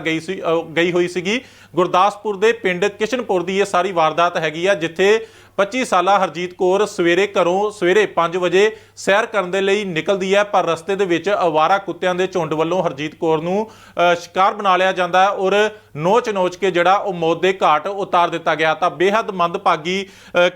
ਗਈ ਸੀ ਗਈ ਹੋਈ ਸੀਗੀ। ਗੁਰਦਾਸਪੁਰ ਦੇ ਪਿੰਡ ਕਿਸ਼ਨਪੁਰ ਦੀ ਇਹ ਸਾਰੀ ਵਾਰਦਾਤ ਹੈਗੀ ਆ, ਜਿੱਥੇ 25 ਸਾਲਾ ਹਰਜੀਤ ਕੌਰ ਸਵੇਰੇ ਘਰੋਂ ਸਵੇਰੇ 5 ਵਜੇ ਸੈਰ ਕਰਨ ਦੇ ਲਈ ਨਿਕਲਦੀ ਹੈ, ਪਰ ਰਸਤੇ ਦੇ ਵਿੱਚ ਅਵਾਰਾ ਕੁੱਤਿਆਂ ਦੇ ਝੁੰਡ ਵੱਲੋਂ ਹਰਜੀਤ ਕੌਰ ਨੂੰ ਸ਼ਿਕਾਰ ਬਣਾ ਲਿਆ ਜਾਂਦਾ ਹੈ ਔਰ ਨੋਚ-ਨੋਚ ਕੇ ਜਿਹੜਾ ਉਹ ਮੌਤ ਦੇ ਘਾਟ ਉਤਾਰ ਦਿੱਤਾ ਗਿਆ। ਤਾਂ ਬੇਹੱਦ ਮੰਦਭਾਗੀ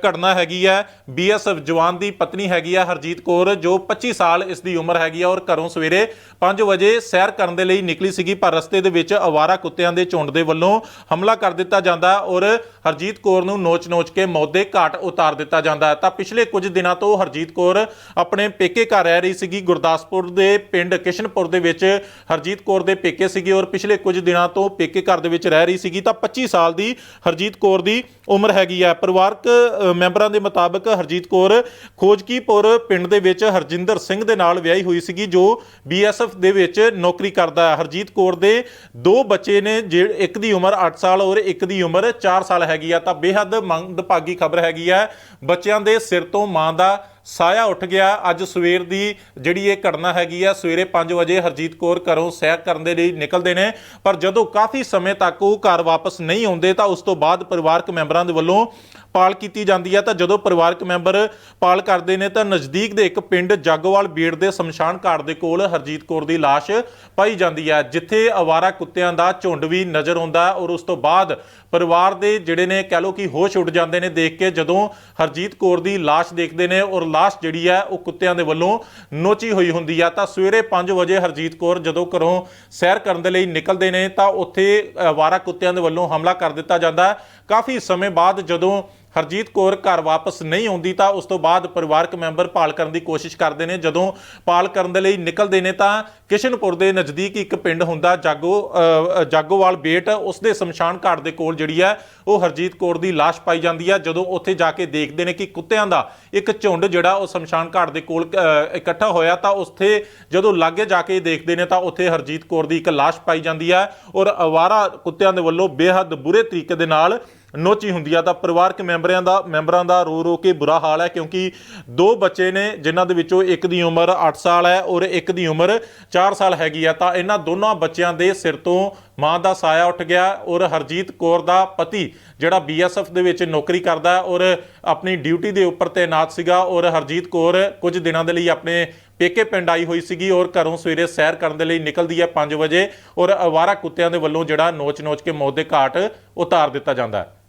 ਘਟਨਾ ਹੈਗੀ ਹੈ। ਬੀਐਸਐਫ ਜਵਾਨ ਦੀ ਪਤਨੀ ਹੈਗੀ ਹੈ ਹਰਜੀਤ ਕੌਰ, ਜੋ 25 ਸਾਲ ਇਸ ਦੀ ਉਮਰ ਹੈਗੀ ਹੈ ਔਰ ਘਰੋਂ ਸਵੇਰੇ 5 ਵਜੇ ਸੈਰ ਕਰਨ ਦੇ ਲਈ ਨਿਕਲੀ ਸੀਗੀ, ਪਰ ਰਸਤੇ ਦੇ ਵਿੱਚ ਅਵਾਰਾ ਕੁੱਤਿਆਂ ਦੇ ਝੁੰਡ ਦੇ ਵੱਲੋਂ ਹਮਲਾ ਕਰ ਦਿੱਤਾ ਜਾਂਦਾ ਔਰ ਹਰਜੀਤ ਕੌਰ ਨੂੰ ਨੋਚ-ਨੋਚ ਕੇ ਮੌਤ ਦੇ ਘਾਟ ਉਤਾਰ ਦਿੱਤਾ ਜਾਂਦਾ ਹੈ। ਤਾਂ ਪਿਛਲੇ ਕੁਝ ਦਿਨਾਂ ਤੋਂ ਹਰਜੀਤ ਕੌਰ ਆਪਣੇ ਪੇਕੇ ਘਰ ਰਹਿ ਰਹੀ ਸੀਗੀ। ਗੁਰਦਾਸਪੁਰ ਦੇ ਪਿੰਡ ਕਿਸ਼ਨਪੁਰ ਦੇ ਵਿੱਚ ਹਰਜੀਤ ਕੌਰ ਦੇ ਪੇਕੇ ਸੀਗੇ ਔਰ ਪਿਛਲੇ ਕੁਝ ਦਿਨਾਂ ਤੋਂ ਪੇਕੇ ਘਰ ਦੇ ਵਿੱਚ ਰਹਿ ਰਹੀ ਸੀਗੀ। ਤਾਂ 25 ਸਾਲ ਦੀ ਹਰਜੀਤ ਕੌਰ ਦੀ ਉਮਰ ਹੈਗੀ ਹੈ। ਪਰਿਵਾਰਕ ਮੈਂਬਰਾਂ ਦੇ ਮੁਤਾਬਕ ਹਰਜੀਤ ਕੌਰ ਖੋਜਕੀਪੁਰ ਪਿੰਡ ਦੇ ਵਿੱਚ ਹਰਜਿੰਦਰ ਸਿੰਘ ਦੇ ਨਾਲ ਵਿਆਹੀ ਹੋਈ ਸੀਗੀ, ਜੋ ਬੀਐਸਐਫ ਦੇ ਵਿੱਚ ਨੌਕਰੀ ਕਰਦਾ ਹੈ। ਹਰਜੀਤ ਕੌਰ ਦੇ ਦੋ ਬੱਚੇ ਨੇ ਜਿਹੜੇ ਇੱਕ ਦੀ ਉਮਰ 8 ਸਾਲ ਔਰ ਇੱਕ ਦੀ ਉਮਰ 4 ਸਾਲ ਹੈਗੀ ਆ। ਤਾਂ ਬੇਹੱਦ ਮੰਦਭਾਗੀ ਖਬਰ ਹੈਗੀ ਹੈ। ਬੱਚਿਆਂ ਦੇ ਸਿਰ ਤੋਂ ਮਾਂ ਦਾ ਸਾਇਆ ਉੱਠ ਗਿਆ। ਅੱਜ ਸਵੇਰ ਦੀ ਜਿਹੜੀ ਇਹ ਘਟਨਾ ਹੈਗੀ ਆ, ਸਵੇਰੇ 5 ਵਜੇ ਹਰਜੀਤ ਕੌਰ ਘਰੋਂ ਸੈਰ ਕਰਨ ਦੇ ਲਈ ਨਿਕਲਦੇ ਨੇ। ਪਰ ਜਦੋਂ ਕਾਫੀ ਸਮੇਂ ਤੱਕ ਉਹ ਘਰ ਵਾਪਸ ਨਹੀਂ ਆਉਂਦੇ, ਤਾਂ ਉਸ ਤੋਂ ਬਾਅਦ ਪਰਿਵਾਰਕ ਮੈਂਬਰਾਂ ਦੇ ਵੱਲੋਂ ਪਾਲ ਕੀਤੀ ਜਾਂਦੀ ਹੈ ਤਾਂ ਜਦੋਂ ਪਰਿਵਾਰਕ ਮੈਂਬਰ ਪਾਲ ਕਰਦੇ ਨੇ, ਤਾਂ ਨਜ਼ਦੀਕ ਦੇ ਇੱਕ ਪਿੰਡ ਜੱਗਵਾਲ ਬੀੜ ਦੇ ਸ਼ਮਸ਼ਾਨ ਘਾਟ ਦੇ ਕੋਲ ਹਰਜੀਤ ਕੌਰ ਦੀ ਲਾਸ਼ ਪਾਈ ਜਾਂਦੀ ਹੈ ਜਿੱਥੇ ਅਵਾਰਾ ਕੁੱਤਿਆਂ ਦਾ ਝੁੰਡ ਵੀ ਨਜ਼ਰ ਆਉਂਦਾ ਔਰ ਉਸ ਤੋਂ ਬਾਅਦ ਪਰਿਵਾਰ ਦੇ ਜਿਹੜੇ ਨੇ, ਕਹਿ ਲੋ ਕਿ ਹੋਸ਼ ਉੱਡ ਜਾਂਦੇ ਨੇ। ਦੇਖ ਕੇ ਜਦੋਂ ਹਰਜੀਤ ਕੌਰ ਦੀ ਲਾਸ਼ ਦੇਖਦੇ ਨੇ ਔਰ ਲਾਸ਼ ਜਿਹੜੀ ਹੈ ਉਹ ਕੁੱਤਿਆਂ ਦੇ ਵੱਲੋਂ ਨੋਚੀ ਹੋਈ ਹੁੰਦੀ ਆ। ਤਾਂ ਸਵੇਰੇ 5 ਵਜੇ ਹਰਜੀਤ ਕੌਰ ਜਦੋਂ ਘਰੋਂ ਸੈਰ ਕਰਨ ਦੇ ਲਈ ਨਿਕਲਦੇ ਨੇ ਤਾਂ ਉੱਥੇ ਅਵਾਰਾ ਕੁੱਤਿਆਂ ਦੇ ਵੱਲੋਂ ਹਮਲਾ ਕਰ ਦਿੱਤਾ ਜਾਂਦਾ। ਹੈ ਕਾਫੀ ਸਮੇਂ ਬਾਅਦ ਜਦੋਂ ਹਰਜੀਤ ਕੌਰ ਘਰ ਵਾਪਸ ਨਹੀਂ ਆਉਂਦੀ ਤਾਂ ਉਸ ਤੋਂ ਬਾਅਦ ਪਰਿਵਾਰਕ ਮੈਂਬਰ ਭਾਲ ਕਰਨ ਦੀ ਕੋਸ਼ਿਸ਼ ਕਰਦੇ ਨੇ। ਜਦੋਂ ਭਾਲ ਕਰਨ ਦੇ ਲਈ ਨਿਕਲਦੇ ਨੇ ਤਾਂ ਕਿਸ਼ਨਪੁਰ ਦੇ ਨਜ਼ਦੀਕ ਇੱਕ ਪਿੰਡ ਹੁੰਦਾ, ਜਾਗੋ ਜਾਗੋਵਾਲ ਬੇਟ, ਉਸ ਦੇ ਸ਼ਮਸ਼ਾਨ ਘਾਟ ਦੇ ਕੋਲ ਜਿਹੜੀ ਹੈ, ਉਹ ਹਰਜੀਤ ਕੌਰ ਦੀ ਲਾਸ਼ ਪਾਈ ਜਾਂਦੀ ਹੈ। ਜਦੋਂ ਉੱਥੇ ਜਾ ਕੇ ਦੇਖਦੇ ਨੇ ਕਿ ਕੁੱਤਿਆਂ ਦਾ ਇੱਕ ਝੁੰਡ ਜਿਹੜਾ, ਉਹ ਸ਼ਮਸ਼ਾਨ ਘਾਟ ਦੇ ਕੋਲ ਇਕੱਠਾ ਹੋਇਆ ਤਾਂ ਉੱਥੇ ਜਦੋਂ ਲਾਗੇ ਜਾ ਕੇ ਦੇਖਦੇ ਨੇ ਤਾਂ ਉੱਥੇ ਹਰਜੀਤ ਕੌਰ ਦੀ ਇੱਕ ਲਾਸ਼ ਪਾਈ ਜਾਂਦੀ ਹੈ ਔਰ ਅਵਾਰਾ ਕੁੱਤਿਆਂ ਦੇ ਵੱਲੋਂ ਬੇਹੱਦ ਬੁਰੇ ਤਰੀਕੇ ਦੇ ਨਾਲ ਨੋਚੀ ਹੁੰਦੀ ਆ ਤਾਂ ਪਰਿਵਾਰਕ ਮੈਂਬਰਾਂ ਦਾ ਮੈਂਬਰਾਂ ਦਾ ਰੋ ਰੋ ਕੇ ਬੁਰਾ ਹਾਲ ਹੈ ਕਿਉਂਕਿ ਦੋ ਬੱਚੇ ਨੇ ਜਿਨ੍ਹਾਂ ਦੇ ਵਿੱਚੋਂ ਇੱਕ ਦੀ ਉਮਰ 8 ਸਾਲ ਹੈ ਔਰ ਇੱਕ ਦੀ ਉਮਰ 4 ਸਾਲ ਹੈਗੀ ਆ, ਤਾਂ ਇਹਨਾਂ ਦੋਨਾਂ ਬੱਚਿਆਂ ਦੇ ਸਿਰ ਤੋਂ ਮਾਂ ਦਾ ਸਾਇਆ ਉੱਠ ਗਿਆ ਔਰ ਹਰਜੀਤ ਕੌਰ ਦਾ ਪਤੀ ਜਿਹੜਾ ਬੀਐਸਐਫ ਦੇ ਵਿੱਚ ਨੌਕਰੀ ਕਰਦਾ ਔਰ ਆਪਣੀ ਡਿਊਟੀ ਦੇ ਉੱਪਰ ਤੈਨਾਤ ਸੀਗਾ ਔਰ ਹਰਜੀਤ ਕੌਰ ਕੁਝ ਦਿਨਾਂ ਦੇ ਲਈ ਆਪਣੇ ਪੇਕੇ ਪਿੰਡ ਆਈ ਹੋਈ ਸੀਗੀ ਔਰ ਘਰੋਂ ਸਵੇਰੇ ਸੈਰ ਕਰਨ ਦੇ ਲਈ ਨਿਕਲਦੀ ਹੈ 5 ਵਜੇ ਔਰ ਅਵਾਰਾ ਕੁੱਤਿਆਂ ਦੇ ਵੱਲੋਂ ਜਿਹੜਾ ਨੋਚ-ਨੋਚ ਕੇ ਮੌਤ ਦੇ ਘਾਟ ਉਤਾਰ ਦਿੱਤਾ ਜਾਂਦਾ ਹੈ।